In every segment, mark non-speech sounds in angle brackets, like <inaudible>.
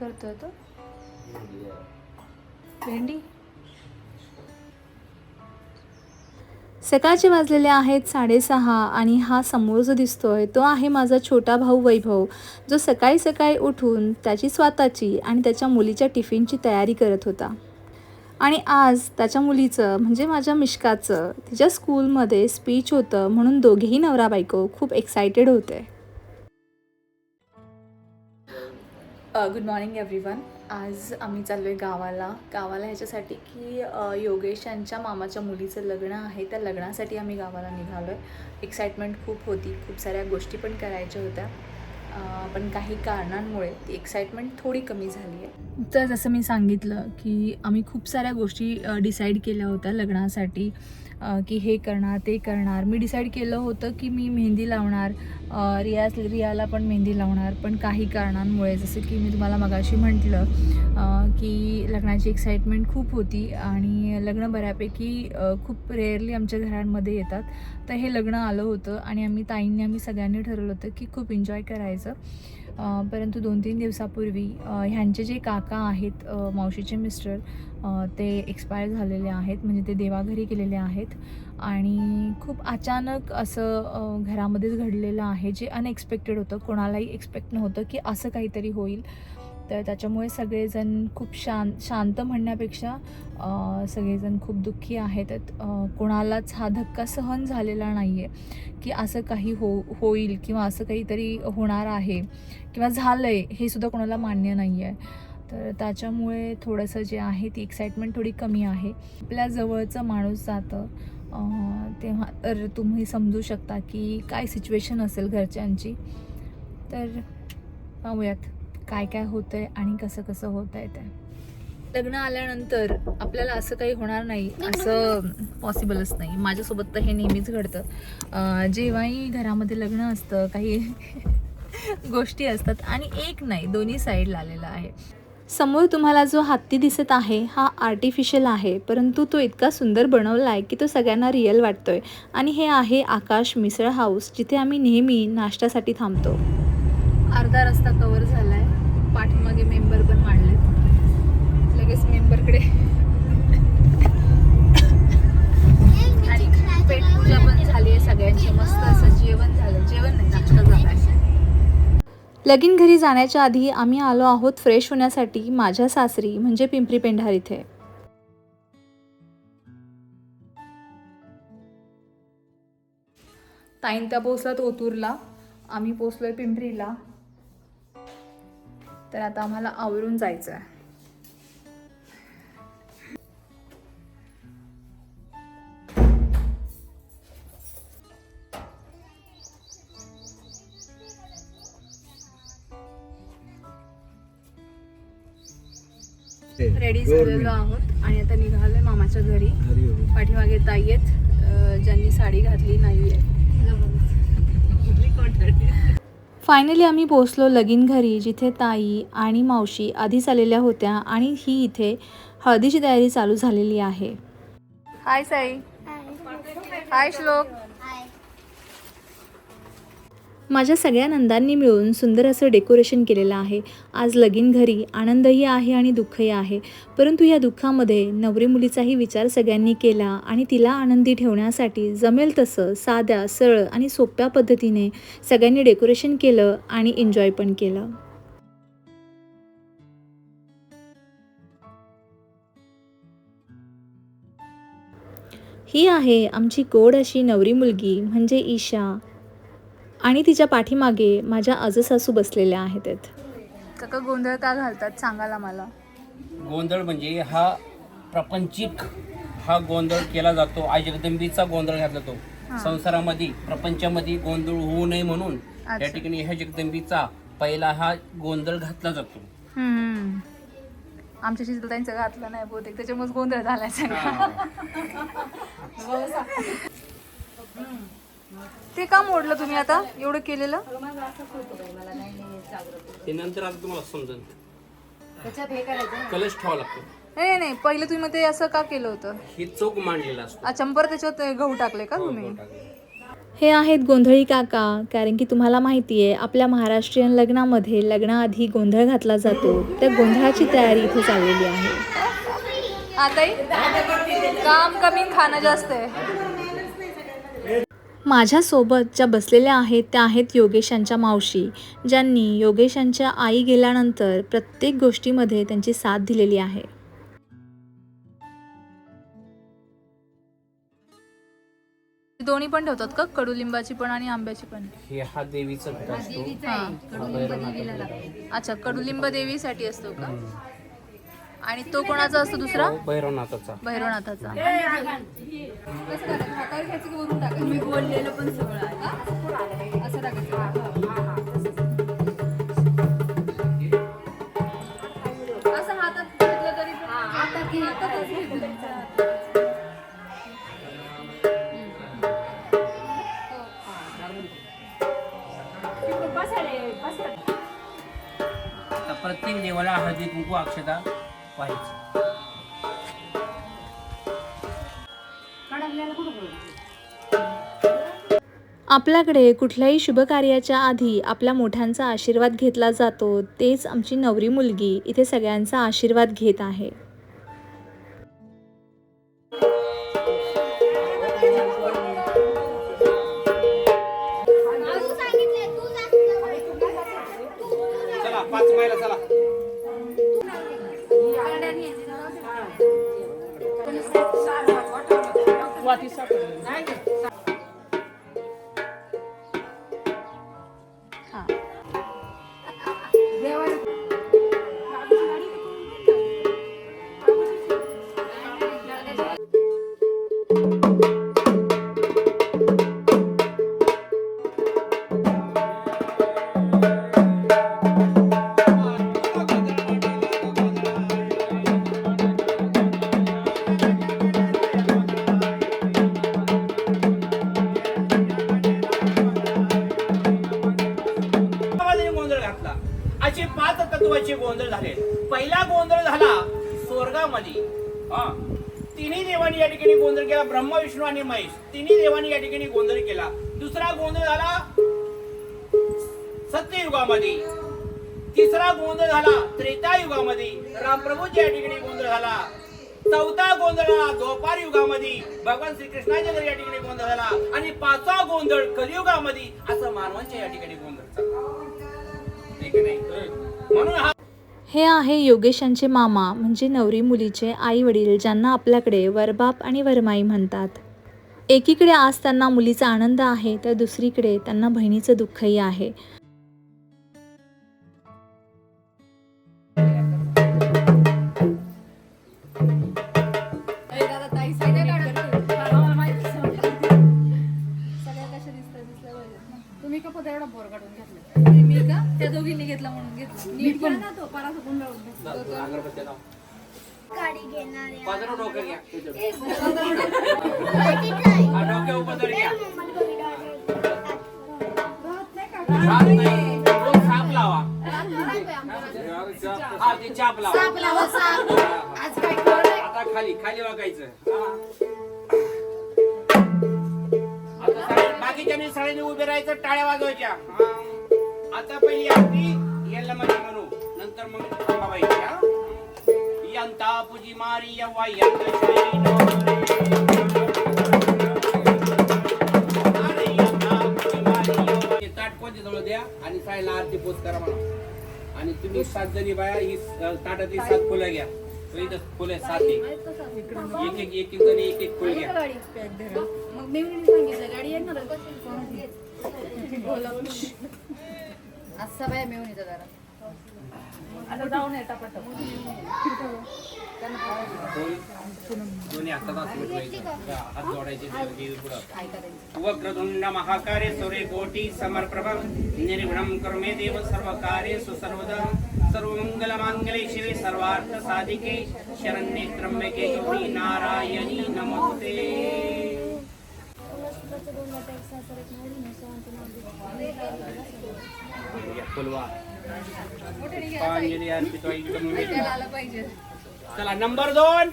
करतोय तो? भेंडी? सकाळचे वाजलेले आहेत साडेसहा आणि हा समोर जो दिसतोय तो आहे माझा छोटा भाऊ वैभव जो सकाळी सकाळी उठून त्याची स्वतःची आणि त्याच्या मुलीच्या टिफिनची तयारी करत होता. आणि आज त्याच्या मुलीचं म्हणजे माझ्या मिश्काचं तिच्या स्कूलमध्ये स्पीच होतं म्हणून दोघेही नवरा बायको खूप एक्सायटेड होते. गुड मॉर्निंग एव्हरीवन आज आम्ही चाललो आहे गावाला. गावाला ह्याच्यासाठी की योगेश यांच्या मामाच्या मुलीचं लग्न आहे. त्या लग्नासाठी आम्ही गावाला निघालो आहे एक्साइटमेंट खूप होती. खूप साऱ्या गोष्टी पण करायच्या होत्या. पण काही कारणांमुळे ती एक्साइटमेंट थोडी कमी झाली आहे. तर जसं मी सांगितलं की आम्ही खूप साऱ्या गोष्टी डिसाईड केल्या होत्या लग्नासाठी. की हे करणार ते करणार. मी डिसाईड केलं होतं की मी मेहंदी लावणार. रियाज रियाला पण मेहंदी लावणार पण काही कारणांमुळे. जसं की मी तुम्हाला मगाशी म्हटलं की लग्नाची एक्साइटमेंट खूप होती आणि लग्न बऱ्यापैकी खूप रेअरली आमच्या घरांमध्ये येतात. तर हे लग्न आलं होतं आणि आम्ही ताईंनी आम्ही सगळ्यांनी ठरवलं होतं की खूप एन्जॉय करायचं. परंतु दोन तीन दिवसापूर्वी ह्यांचे जे काका आहेत मावशीचे मिस्टर ते एक्सपायर झालेले आहेत म्हणजे ते देवाघरी गेलेले आहेत. आणि खूप अचानक असं घरामध्येच घडलेलं आहे जे अनएक्सपेक्टेड होतं. कोणालाही एक्सपेक्ट नव्हतं की असं काहीतरी होईल. तर त्याच्यामुळे सगळेजण खूप शांत शांत म्हणण्यापेक्षा सगळेजण खूप दुःखी आहेत. कोणालाच हा धक्का सहन झालेला नाही आहे की असं काही हो होईल किंवा असं काहीतरी होणार आहे किंवा झालं आहे हे सुद्धा कोणाला मान्य नाही आहे तर त्याच्यामुळे थोडंसं जे आहे ती एक्साइटमेंट थोडी कमी आहे. आपल्या जवळचं माणूस जातं तेव्हा तर तुम्ही समजू शकता की काय सिच्युएशन असेल घरच्यांची. तर पाहूयात. काय काय होतं आहे आणि कसं कसं होत आहे ते. लग्न आल्यानंतर आपल्याला असं काही होणार नाही असं पॉसिबलच नाही. माझ्यासोबत तर हे नेहमीच घडतं. जेव्हाही घरामध्ये लग्न असतं काही <laughs> गोष्टी असतात आणि एक नाही दोन्ही साईडला आलेला आहे. समोर तुम्हाला जो हत्ती दिसत आहे हा आर्टिफिशियल आहे परंतु तो इतका सुंदर बनवला आहे की तो सगळ्यांना रिअल वाटतोय. आणि हे आहे आकाश मिसळ हाऊस जिथे आम्ही नेहमी नाश्त्यासाठी थांबतो. अर्धा रस्ता कवर झाला आहे पाठीमागे मेंबर पण वाढलेत. लगेच मेंबरकडे. आणि पेटपूजा पण झाली आहे सगळ्यांची. मस्त असं जेवण झालं. जेवण नाही नाश्ता झाला आहे. लगीन घरी जाण्याच्या आधी आम्ही आलो आहोत फ्रेश होण्यासाठी माझ्या सासरी म्हणजे पिंपरी पेंढार इथे. ताईन त्या पोचलात ओतूरला. आम्ही पोचलोय पिंपरीला. तर आता आम्हाला आवरून जायचं आहे रेडी झालेलो आहोत. आणि आता निघालोय मामाच्या घरी. पाठीमागे ताई आहेत. ज्यांनी साडी घातली नाहीये. फायनली आम्ही पोचलो लगीन घरी जिथे ताई आणि मावशी आधीच आलेल्या होत्या आणि ही इथे हळदीची तयारी चालू झालेली आहे. हाय साई हाय श्लोक. माझ्या सगळ्या नंदांनी मिळून सुंदर असं डेकोरेशन केलेलं आहे. आज लगीन घरी आनंदही आहे आणि दुःखही आहे. परंतु या दुःखामध्ये नवरी मुलीचाही विचार सगळ्यांनी केला आणि तिला आनंदी ठेवण्यासाठी जमेल तसं साध्या सरळ आणि सोप्या पद्धतीने सगळ्यांनी डेकोरेशन केलं आणि एन्जॉय पण केलं. ही आहे आमची गोड अशी नवरी मुलगी म्हणजे ईशा. आणि तिच्या पाठीमागे माझ्या आजसासू बसलेल्या आहेत. काका गोंधळ का घालतात? सांगायला मला गोंधळ म्हणजे हा प्रपंचिक हा गोंधळ केला जातो. आई जगदंबीचा गोंधळ घातला तो संसारामध्ये प्रपंचामध्ये गोंधळ होऊ नये म्हणून. त्या ठिकाणी ह्या जगदंबीचा पहिला हा गोंधळ घातला जातो. हम्म. आमच्या शिजलताईंचं घातलं नाही बहुतेक. त्याच्यामुळे गोंधळ झालाय सगळा. <laughs> ते का मोडलं तुम्ही आता? एवढं केलेलं? ते नंतर आता तुम्हाला कलश लागतो. नाही नाही पहिले तुम्ही ते असं का केलं होतं? हे चौक मांडलेला असतो. अच्छा परत त्याच्यात गहू टाकले का हो, तुम्ही? हो. हे आहेत गोंधळी काका कारण की तुम्हाला माहिती आहे आपल्या महाराष्ट्रीयन लग्नामध्ये लग्नाआधी गोंधळ घातला जातो. त्या गोंधळाची तयारी इथे चाललेली आहे. आता काम कमी खाणं जास्त आहे. माझ्यासोबत ज्या बसलेल्या आहेत त्या आहेत योगेशांच्या मावशी ज्यांनी योगेशांच्या आई गेल्यानंतर प्रत्येक गोष्टीमध्ये त्यांची साथ दिलेली आहे. दोन्ही पण ठेवतात का? कडुलिंबाची पण आणि आंब्याची पण? हे हा देवीचा असतो हा. हा. अच्छा कडुलिंब देवीसाठी असतो का? आणि तो कोणाचा असतो दुसरा? तो भैरवनाथाचा. भैरवनाथाचा. आता प्रत्येक देवाला हळदी कुंकू अक्षता. पाहिजे आपल्याकडे कुठल्याही शुभकार्याच्या आधी आपल्या मोठ्यांचा आशीर्वाद घेतला जातो तेच आमची नवरी मुलगी इथे सगळ्यांचा आशीर्वाद घेत आहे. गावामध्ये गोंधळ घातला. असे पाच तत्वाचे गोंधळ झाले. पहिला गोंधळ झाला स्वर्गामध्ये. हा. तिन्ही देवानी या ठिकाणी गोंधळ केला. ब्रह्म विष्णू आणि महेश. तिन्ही देवानी या ठिकाणी गोंधळ केला. दुसरा गोंधळ झाला सत्ययुगामध्ये. तिसरा गोंधळ झाला त्रेतायुगामध्ये. रामप्रभूच्या या ठिकाणी गोंधळ झाला. चौथा गोंधळ झाला द्वापार युगामध्ये भगवान श्रीकृष्णाच्या घरी या ठिकाणी गोंधळ झाला. आणि पाचवा गोंधळ कलियुगामध्ये. असं मानवांच्या या ठिकाणी गोंधळ चालला हा आहे योगेशांचे मामा म्हणजे नवरी मुलीचे आई वडील ज्यांना आपल्याकडे वरबाप आणि वरमाई म्हणतात. एकीकडे आज त्यांना मुलीचा आनंद आहे तर दुसरीकडे त्यांना बहिणीचं दुःखही आहे. तुम्ही एवढा बोर काढून घेतला त्या दोघींनी घेतला म्हणून घेतला नीट घ्या ना तो अगरबत्त्या लाव. गाडी घेणार डोकं घ्या. हा, घ्या. नाही. रोज साप लावा. हा ते चाप लावा. आज काय कळलंय? आता खाली खाली वागायचं आता सगळे- बाकीच्या सगळ्यांनी उभे राहायचं टाळ्या वाजवायच्या. हा. आता पहिली आरती याला मध्ये म्हणू नंतर मग थांबाबाईची हा? यंता पुजी मारी यव्वा यंत शैनो रे. अरे यंता पुजी मारी यव्वा. हे ताट कोणते जवळ द्या आणि साईला आरती पोच करा म्हणा. आणि तुम्ही सात जणी बाया ही ताटातली सात फुलं घ्या. तो इथं फुलं सात. एक. एक एक एक जणी एक एक फुल घ्या. गाडी मग मी सांगितलं गाडी येणार असा बाया मिळून येतो जरा. कोटि समर्प्रभ। निर्गुणम कर्मे देव सर्वकार्य सुसर्वदा। सर्वमंगल मंगले शिवे सर्वार्थ साधिके। शरण्ये त्र्यंबके गौरी नारायणी नमस्ते। पेक्षा फुलवा अर्पित पाहिजे? चला नंबर दोन.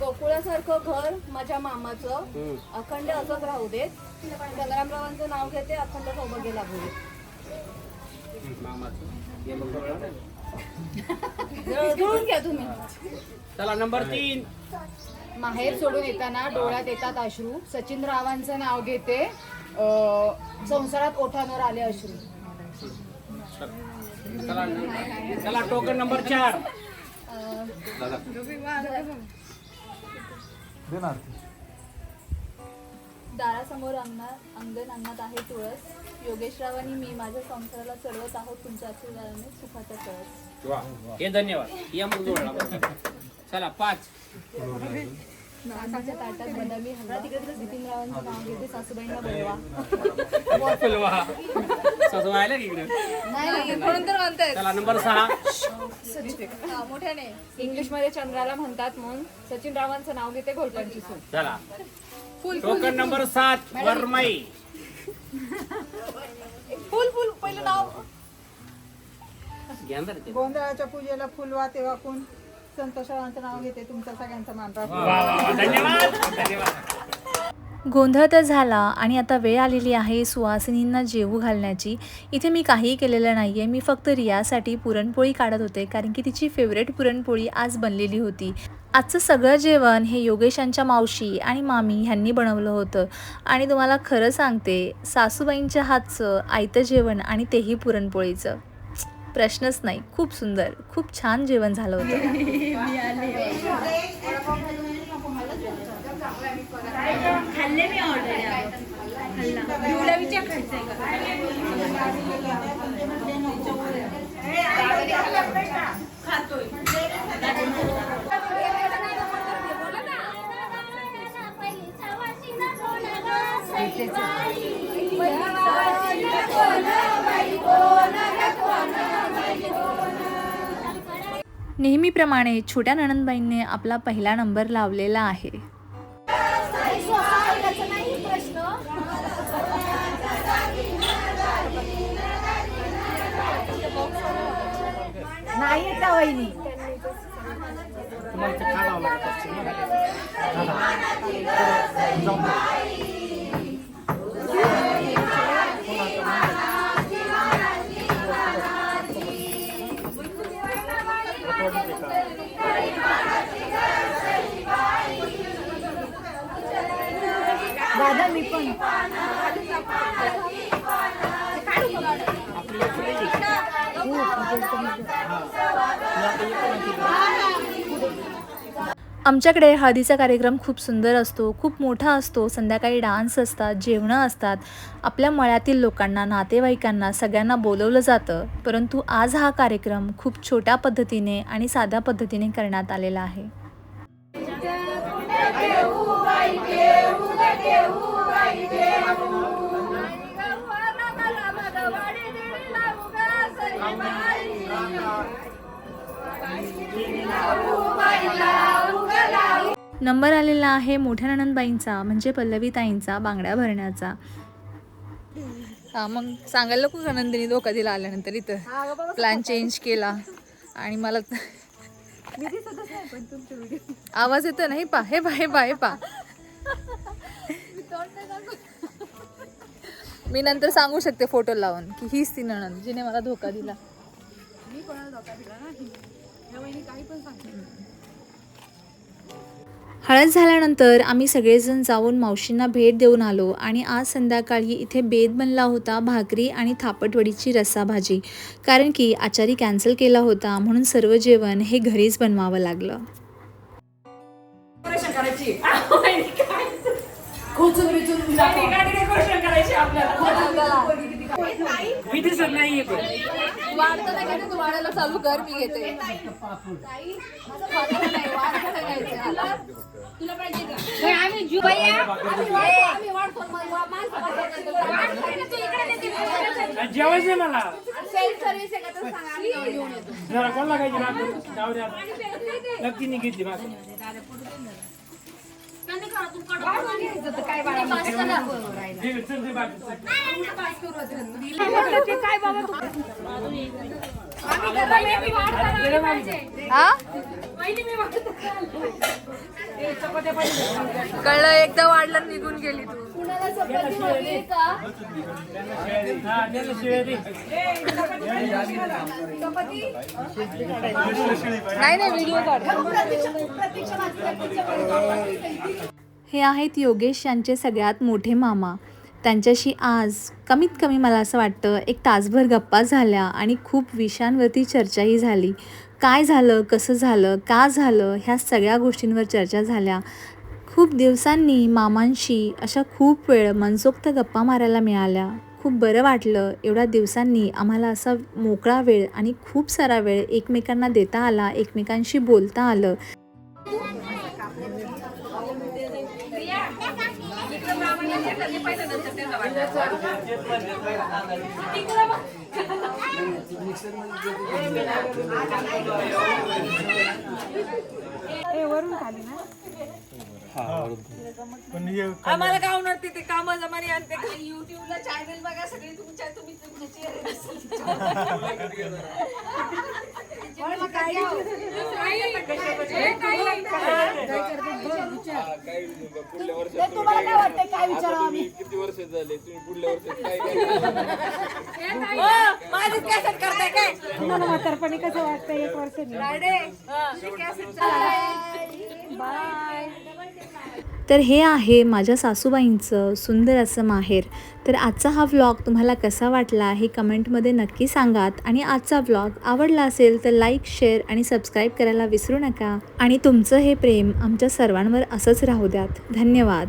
गोकुळासारखं घर माझ्या मामाचं. अखंड असंच राहू देत. संग्रामरावांचं नाव घेते अखंड सौभाग्य लाभू जुळून घ्या तुम्ही. चला नंबर तीन. माहेर सोडून येताना डोळ्यात येतात अश्रू. सचिन रावांचं नाव घेते. अं, संसारात ओठांवर आले अश्रू. चला चला टोकन नंबर चार. दारासमोर अंगणात अंगण अंगणात आहे तुळस. योगेशराव आणि मी माझ्या संसाराला चढवत आहोत तुमच्या आशीर्वादाने सुखाचा कळस. वा. हे धन्यवाद. या मग जोडला चला पाच. नानाच्या ताटात बदामी हलवा. नितीनरावांचं नाव घेते सासूबाईंना बोलवा. फुलवा सासू आल्या की इकडे? नाही नाही म्हणून तर म्हणतायत चला नंबर सहा. हा, मोठ्याने इंग्लिशमध्ये चंद्राला म्हणतात म्हणून सचिन रावांचं नाव घेते घोलटांची सून चला टोकन नंबर सात वरमाई. फुल फुल पहिलं नाव. घ्या ना रे ते. गोंधळाच्या पूजेला फुलवा तेव्हा कोण संतोषरावांचं नाव घेते तुमचा सगळ्यांचा मान राखून. वा, वा, वा. धन्यवाद. धन्यवाद. गोंधळ तर झाला आणि आता वेळ आलेली आहे सुवासिनींना जेवू घालण्याची. इथे मी काहीही केलेलं नाही आहे मी फक्त रियासाठी पुरणपोळी काढत होते कारण की तिची फेवरेट पुरणपोळी आज बनलेली होती. आजचं सगळं जेवण हे योगेशांच्या मावशी आणि मामी ह्यांनी बनवलं होतं. आणि तुम्हाला खरं सांगते सासूबाईंच्या हातचं आयतं जेवण आणि तेही पुरणपोळीचं. प्रश्नच नाही. खूप सुंदर खूप छान जेवण झालं होतं. <laughs> नेहमीप्रमाणे छोट्या नणंदबाईंनी आपला पहिला नंबर लावलेला आहे. नाही येत वहिनी दादा आमच्याकडे हळदीचा कार्यक्रम खूप सुंदर असतो खूप मोठा असतो. संध्याकाळी डान्स असतात जेवणं असतात. आपल्या मळ्यातील लोकांना नातेवाईकांना सगळ्यांना बोलवलं जातं. परंतु आज हा कार्यक्रम खूप छोट्या पद्धतीने आणि साध्या पद्धतीने करण्यात आलेला आहे. नंबर आलेला आहे मोठ्या नणंदबाईंचा म्हणजे पल्लवीताईंचा बांगड्या भरण्याचा. हा मग सांगायला नको का नंदिनी? धोका दिला आल्यानंतर इथं. प्लॅन चेंज केला. आणि मला <laughs> आवाज येतो ना? हे पा हे पा हे पा हे पा. मी नंतर सांगू शकते फोटो लावून की हीच ती नणंद जिने मला धोका दिला. हळद झाल्यानंतर आम्ही सगळेजण जाऊन मावशींना भेट देऊन आलो आणि आज संध्याकाळी इथे बेद बनला होता भाकरी आणि थापटवडीची रस्साभाजी कारण की आचारी कॅन्सल केला होता म्हणून सर्व जेवण हे घरीच बनवावं लागलं. चालू कर मी घेते. वाढतं वाढतं? तुला पाहिजे का? आम्ही वाढतो, मग वा- माणसं वाढतात. जेवायचं आहे मला आम्ही. जरा कोण लागायची नक्की नाही घेतली काय बाबा तू. हा. कळलं एकदा वाढलं निघून गेली तू. कोणाला चपाती हवी का चपाती नाही नाही व्हिडिओ काढ. हे आहेत योगेश यांचे सगळ्यात मोठे मामा. त्यांच्याशी आज कमीत कमी मला असं वाटतं एक तासभर गप्पा झाल्या आणि खूप विषयांवरती चर्चाही झाली. काय झालं कसं झालं का झालं ह्या सगळ्या गोष्टींवर चर्चा झाल्या. खूप दिवसांनी मामांशी अशा खूप वेळ मनसोक्त गप्पा मारायला मिळाल्या. खूप बरं वाटलं. एवढ्या दिवसांनी आम्हाला असा मोकळा वेळ आणि खूप सारा वेळ एकमेकांना देता आला एकमेकांशी बोलता आलं. वरून खाली ना आम्हाला काय होणार ते? काम जमाने आणते युट्यूबला चॅनल बघा सगळे तुमच्या तुम्ही तुम्हाला काय वाटतंय? काय विचारावं आम्ही? माझीच कॅसेट करताय काय? तुम्हाला म्हातारपणी कसं वाटतं एक वर्ष? बाय. तर हे आहे माझ्या सासूबाईंचं सुंदर असं माहेर. तर आजचा हा व्लॉग तुम्हाला कसा वाटला हे कमेंटमध्ये नक्की सांगात आणि आजचा व्लॉग आवडला असेल तर लाईक शेअर आणि सबस्क्राईब करायला विसरू नका. आणि तुमचं हे प्रेम आमच्या सर्वांवर असंच राहू द्यात. धन्यवाद.